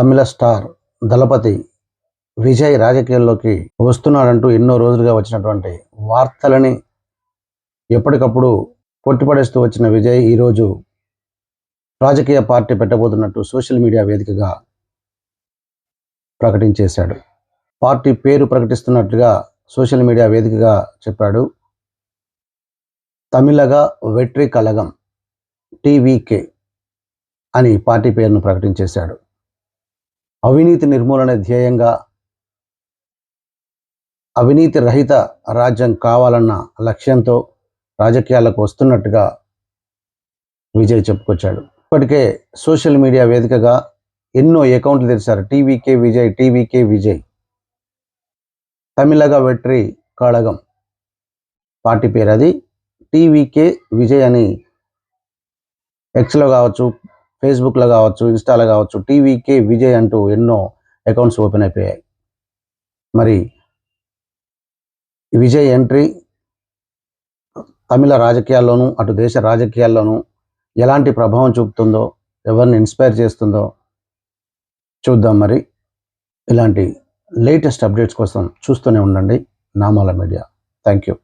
తమిళ star దళపతి విజయ్ రాజకీయాల్లోకి వస్తున్నాడంటూ ఎన్నో రోజులుగా వచ్చినటువంటి వార్తలని ఎప్పటికప్పుడు కొట్టిపడేస్తూ వచ్చిన విజయ్ ఈరోజు రాజకీయ పార్టీ పెట్టబోతున్నట్టు సోషల్ మీడియా వేదికగా ప్రకటించేశాడు. పార్టీ పేరు ప్రకటిస్తున్నట్లుగా సోషల్ మీడియా వేదికగా చెప్పాడు. తమిళగా వెట్రి కలగం టీవీకే అని పార్టీ పేరును ప్రకటించేశాడు. అవినీతి నిర్మూలన ధ్యేయంగా అవినీతి రహిత రాజ్యం కావాలన్న లక్ష్యంతో రాజకీయాలకు వస్తున్నట్టుగా విజయ్ చెప్పుకొచ్చాడు. ఇప్పటికే సోషల్ మీడియా వేదికగా ఎన్నో అకౌంట్లు తెరిచారు. TVK Vijay TVK Vijay. Tamilaga Vetri Kalagam. Party పేరు అది. టీవీకే విజయ్ అని ఎక్స్లో కావచ్చు ఫేస్బుక్లో కావచ్చు ఇన్స్టాలో కావచ్చు టీవీకే విజయ్ అంటూ ఎన్నో అకౌంట్స్ ఓపెన్ అయిపోయాయి. మరి విజయ్ ఎంట్రీ తమిళ రాజకీయాల్లోనూ అటు దేశ రాజకీయాల్లోనూ ఎలాంటి ప్రభావం చూపుతుందో ఎవరిని ఇన్స్పైర్ చేస్తుందో చూద్దాం మరి. ఇలాంటి లేటెస్ట్ అప్డేట్స్ కోసం చూస్తూనే ఉండండి. నామాల మీడియా. Thank you